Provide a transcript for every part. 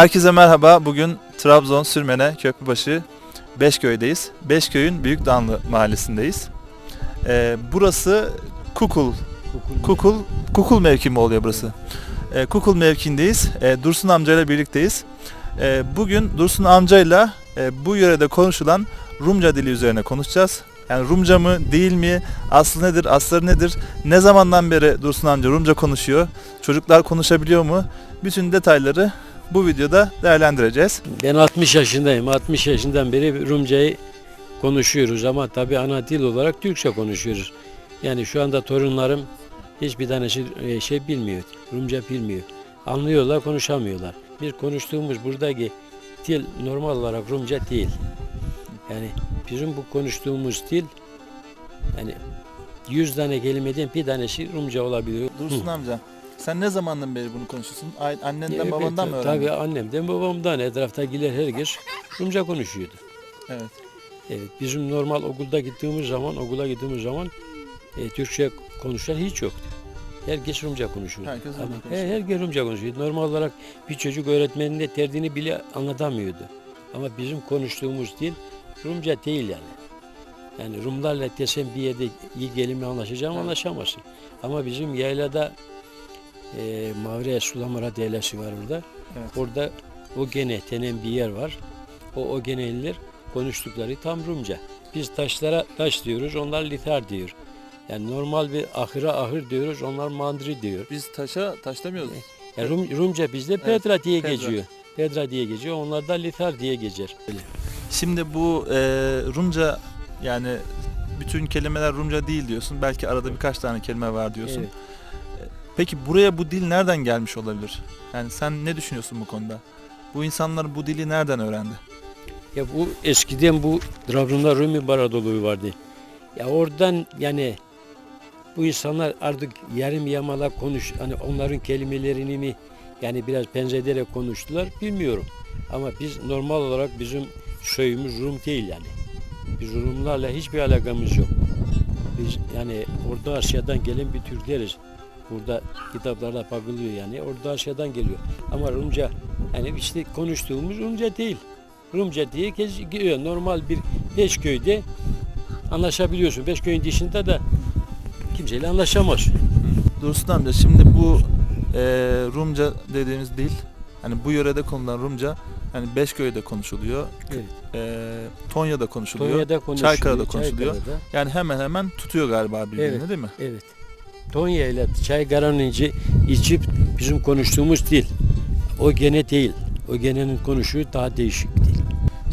Herkese merhaba. Bugün Trabzon Sürmene Köprübaşı Beşköy'deyiz. Beşköy'ün Büyükdanlı mahallesindeyiz. Ee, burası Kukul. Kukul Kukul mevki mi oluyor burası? Ee, Kukul mevkindeyiz. Ee, Dursun amcayla birlikteyiz. Ee, bugün Dursun amcayla e, bu yörede konuşulan Rumca dili üzerine konuşacağız. Yani Rumca mı değil mi? Aslı nedir? Asları nedir? Ne zamandan beri Dursun amca Rumca konuşuyor? Çocuklar konuşabiliyor mu? Bütün detayları bu videoda değerlendireceğiz. Ben 60 yaşındayım. 60 yaşından beri Rumcayı konuşuyoruz ama tabii ana dil olarak Türkçe konuşuyoruz. Yani şu anda torunlarım hiçbir tanesi e, şey bilmiyor, Rumca bilmiyor. Anlıyorlar, konuşamıyorlar. Bir konuştuğumuz buradaki dil normal olarak Rumca değil. Yani bizim bu konuştuğumuz dil yani 100 tane kelimeden bir tanesi Rumca olabiliyor. Dursun amca sen ne zamandan beri bunu konuşuyorsun? Annenden Evet, babandan mı öğrendin? Tabii annemden babamdan etraftakiler herkes Rumca konuşuyordu. Evet. Evet, bizim normal okulda gittiğimiz zaman, okula gittiğimiz zaman e, Türkçe konuşan hiç yoktu. Herkes Rumca konuşuyordu. Herkes Rumca Ama konuşuyor. he, herkes Rumca konuşuyordu. Normal olarak bir çocuk öğretmenin de derdini bile anlatamıyordu. Ama bizim konuştuğumuz dil Rumca değil yani. Yani Rumlarla desem bir yerde iyi gelin anlaşacağım anlaşamazsın. Ama bizim yaylada e, Mavre Sulamara Deylesi var orada. Evet. Orada o gene denen bir yer var. O o geneliler konuştukları tam Rumca. Biz taşlara taş diyoruz, onlar litar diyor. Yani normal bir ahıra ahır diyoruz, onlar mandri diyor. Biz taşa taş demiyoruz. Yani Rum, Rumca bizde Petra diye Pedra. geçiyor. Pedra diye geçiyor, onlar da litar diye geçer. Şimdi bu e, Rumca yani bütün kelimeler Rumca değil diyorsun. Belki arada birkaç tane kelime var diyorsun. Evet. Peki buraya bu dil nereden gelmiş olabilir? Yani sen ne düşünüyorsun bu konuda? Bu insanlar bu dili nereden öğrendi? Ya bu eskiden bu Trabzon'da Rum İmparatorluğu vardı. Ya oradan yani bu insanlar artık yarım yamalak konuş hani onların kelimelerini mi yani biraz benzederek konuştular bilmiyorum. Ama biz normal olarak bizim soyumuz Rum değil yani. Biz Rumlarla hiçbir alakamız yok. Biz yani Orta Asya'dan gelen bir Türkleriz. Burada kitaplarda bakılıyor yani. Orta Asya'dan geliyor. Ama Rumca yani işte konuştuğumuz Rumca değil. Rumca diye geziyor. Normal bir beş köyde anlaşabiliyorsun. Beş köyün dışında da kimseyle anlaşamaz. Dursun amca şimdi bu e, Rumca dediğimiz dil hani bu yörede konuşulan Rumca hani Beşköy'de konuşuluyor. Evet. E, Tonya'da konuşuluyor. Tonya'da konuşuluyor. Çaykara'da konuşuluyor. Çaykara'da. Yani hemen hemen tutuyor galiba birbirini Evet. değil mi? Evet. Tonya ile Çaykara'nın içi, içip bizim konuştuğumuz dil. O gene değil. O genenin konuşuğu daha değişik değil.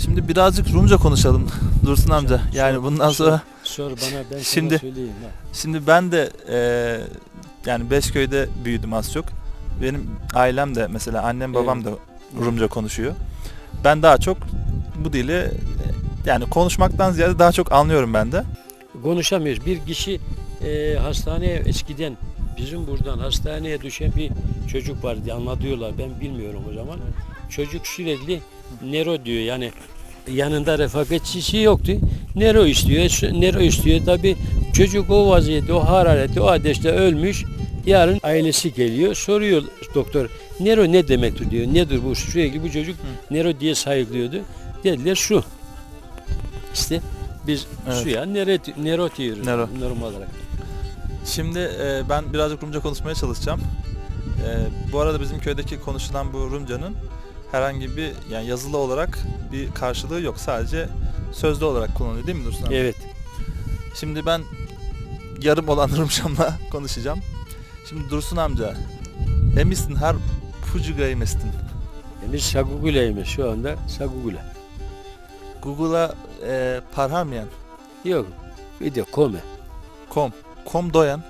Şimdi birazcık Rumca konuşalım Dursun amca. Sor, Yani sor, bundan sonra Sor bana ben Şimdi- söyleyeyim. Ha. Şimdi ben de e, yani Beşköy'de büyüdüm az çok. Benim ailem de mesela annem babam da Rumca konuşuyor. Ben daha çok bu dili yani konuşmaktan ziyade daha çok anlıyorum ben de. konuşamıyoruz. Bir kişi e, hastaneye eskiden bizim buradan hastaneye düşen bir çocuk vardı anlatıyorlar ben bilmiyorum o zaman. Çocuk sürekli Nero diyor yani yanında refakatçisi yoktu. Nero istiyor, Nero istiyor. Tabi çocuk o vaziyette, o hararette, o ateşte ölmüş. Yarın ailesi geliyor, soruyor doktor. Nero ne demektir diyor. Nedir bu? Sürekli bu çocuk Nero diye sayıklıyordu. Dediler şu. İşte biz Evet. suya Nero, Nero diyoruz Nero. normal olarak. Şimdi e, ben birazcık Rumca konuşmaya çalışacağım. E, bu arada bizim köydeki konuşulan bu Rumcanın herhangi bir yani yazılı olarak bir karşılığı yok. Sadece sözlü olarak kullanılıyor değil mi Dursun amca? Evet. Şimdi ben yarım olan Rumcamla konuşacağım. Şimdi Dursun amca, emistin her pucuga emistin. Biz Sagugula'ymış şu anda Sagugula. Google'a e, parharmayan, Yok. De kome. kom, kom doyan,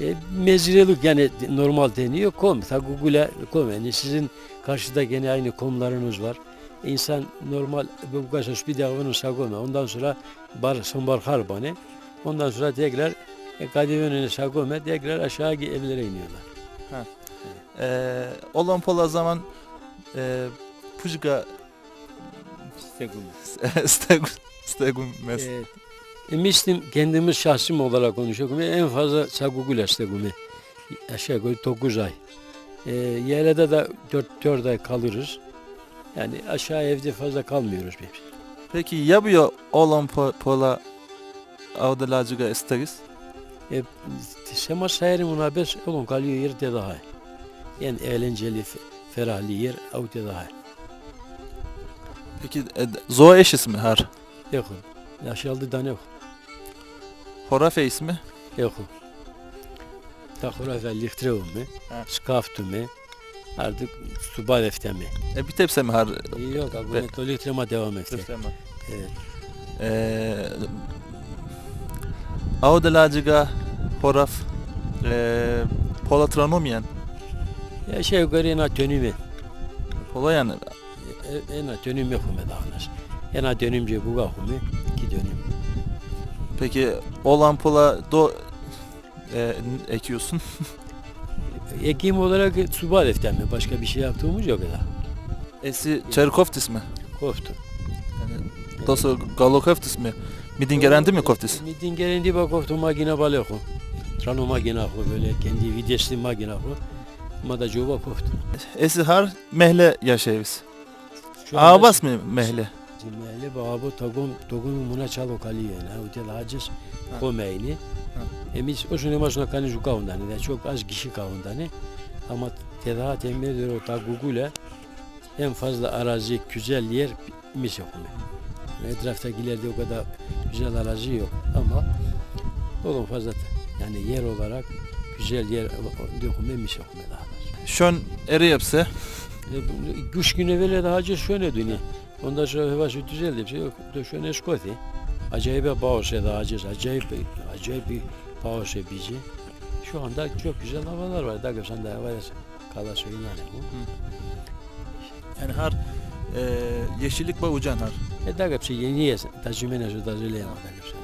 E, mezrelik yani normal deniyor kom. Sagugula kom. Yani sizin karşıda gene aynı komlarınız var. İnsan normal bu kadar bir davranın sagome. Ondan sonra bar sonbar harbane. Ondan sonra tekrar e, Kadivenin sagome tekrar aşağı evlere iniyorlar. e, olan pola zaman e, pucuga stegum, stegum mes. Evet. E, mislim kendimiz şahsım olarak konuşuyorum. En fazla Sagugula stegumi. Aşağı yukarı 9 ay. E, Yelede de 4, 4 ay kalırız. Yani aşağı evde fazla kalmıyoruz biz. Peki ya bu olan po- pola avdalaciga isteriz? E, sema sayarı münabes olun kalıyor yer de daha. Yani eğlenceli, fe- ferahlı yer o de daha. Peki e, zoa eş ismi har? Yok. Yaşaldı da ne yok. Horafe ismi? Yok. Ta hurafe lihtrevu mu? Ha. Skaftu mu? Artık suba defte mi? E, bir tepse mi har? Yok, agone to lihrema devam etti. Evet. E, avdalaciga horaf e, pola tranomiyen. Ya şey yukarı ena dönümü. Yani E- dönüm mu dağınız? Ena dönümce buga humu ki dönüm. Peki olan pola do e, ekiyorsun. Ekim olarak suba defte mi? Başka bir şey yaptığımız yok da. Esi Çerkoftis mi? Koftu. Yani, dosu Galokoftis mi? Midin gerendi mi koftis? Midin gerendi bak koftu magina baleko. Trano magina ho böyle kendi videsli magina ho. Ama da coba koftu. Esi har mehle yaşayız. Ağabas mı mehle? Cimeli babo togum togum muna çalo kaliye na utel hacis Ha. komeyni. Emis o şunu başına kanı şu kavundani de çok az kişi kavundani. Ama tedahat emredir o tagugule en fazla arazi güzel yer mis yok. Etraftakilerde o kadar güzel arazi yok ama oğlum fazla yani yer olarak güzel yer dokume mis yok daha. Şön eri yapsa E, Üç gün evvel daha önce şöyle dönüyor. Ondan sonra havası düzeldi. Bir şey yok. Döşene skoti. Acayip bir bağırsa daha acı. Acayip acayip bir bağırsa bizi. Şu anda çok güzel havalar var. Daha sen de havaya kala söyleyin yani har e, yeşillik ve ucan har. E daha hepsi yeni yes. Tacimene şu hepsi.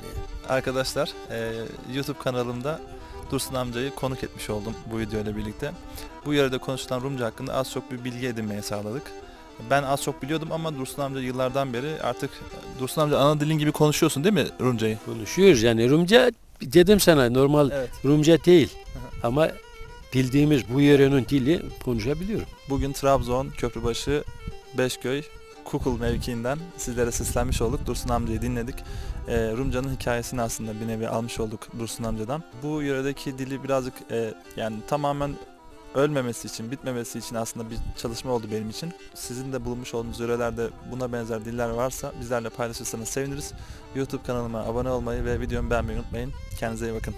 Arkadaşlar e, YouTube kanalımda Dursun amcayı konuk etmiş oldum bu videoyla birlikte. Bu yörede konuşulan Rumca hakkında az çok bir bilgi edinmeye sağladık. Ben az çok biliyordum ama Dursun amca yıllardan beri artık Dursun amca ana dilin gibi konuşuyorsun değil mi Rumcayı? Konuşuyoruz yani Rumca dedim sana normal Evet. Rumca değil. Ama bildiğimiz bu yörenin dili konuşabiliyorum. Bugün Trabzon, Köprübaşı, Beşköy, Kukul mevkiinden sizlere seslenmiş olduk. Dursun amcayı dinledik. Ee, Rumca'nın hikayesini aslında bir nevi almış olduk Dursun amcadan. Bu yöredeki dili birazcık e, yani tamamen ölmemesi için, bitmemesi için aslında bir çalışma oldu benim için. Sizin de bulunmuş olduğunuz yörelerde buna benzer diller varsa bizlerle paylaşırsanız seviniriz. YouTube kanalıma abone olmayı ve videomu beğenmeyi unutmayın. Kendinize iyi bakın.